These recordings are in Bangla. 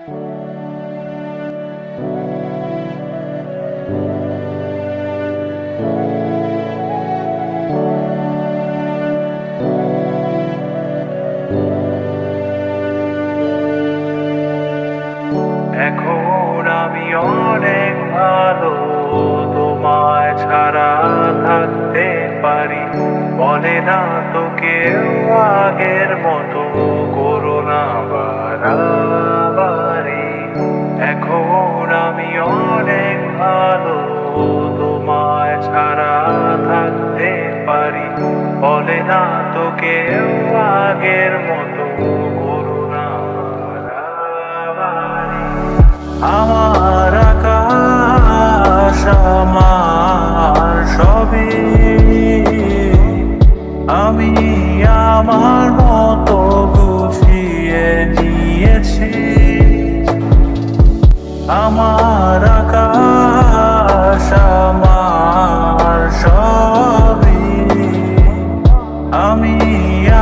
এখন আমি অনেক ভালো তোমায় ছাড়া থাকতে পারি। বলে না তো আগের মতো। না তো কেউ আগের মতো আমার আমার সবই। আমি আমার মতো গুছিয়ে নিয়েছি। আমার আমি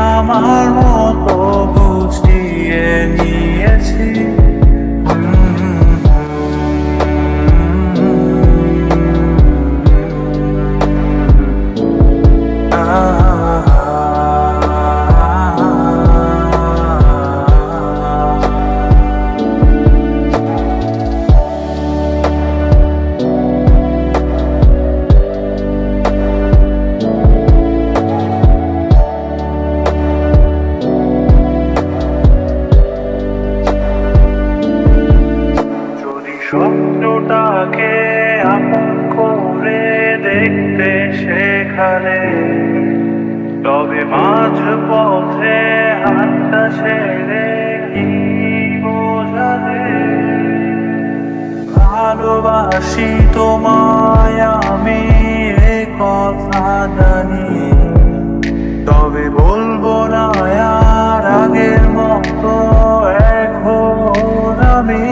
আমার মতো দেখতে সেখানে। তবে মাঝ পথে হাতটা ছেড়ে কি বোঝাবে? ভালোবাসি তোমায় আমি কথা জানি তবে বলব না, আর আগের মতো এখন আমি।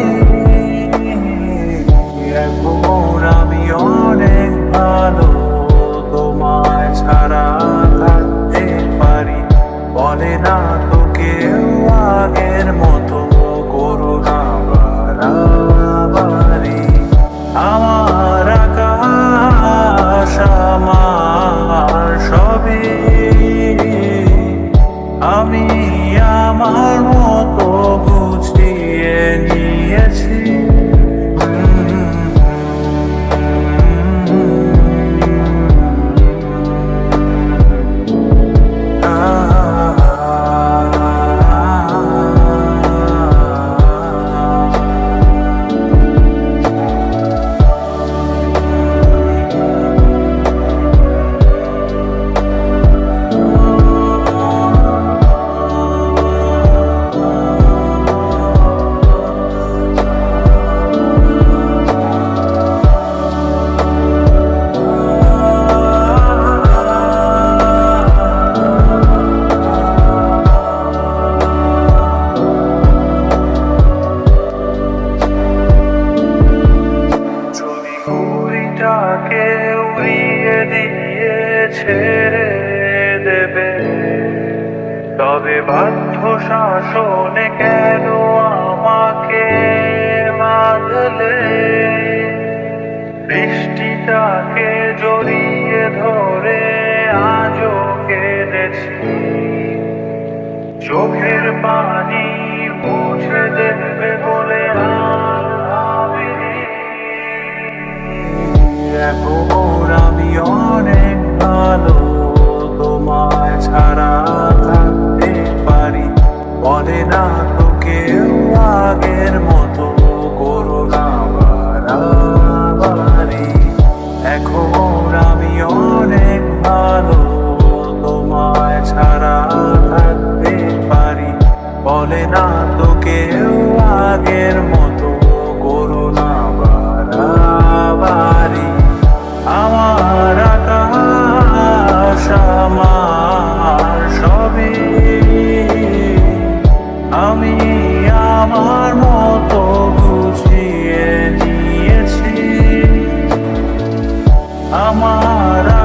তবে বাধ্য শাসনে কেন আমাকে বাঁধলে? বৃষ্টিটাকে জড়িয়ে ধরে আজও কেঁদেছি। চোখের পানি মুছে দেখবে আমার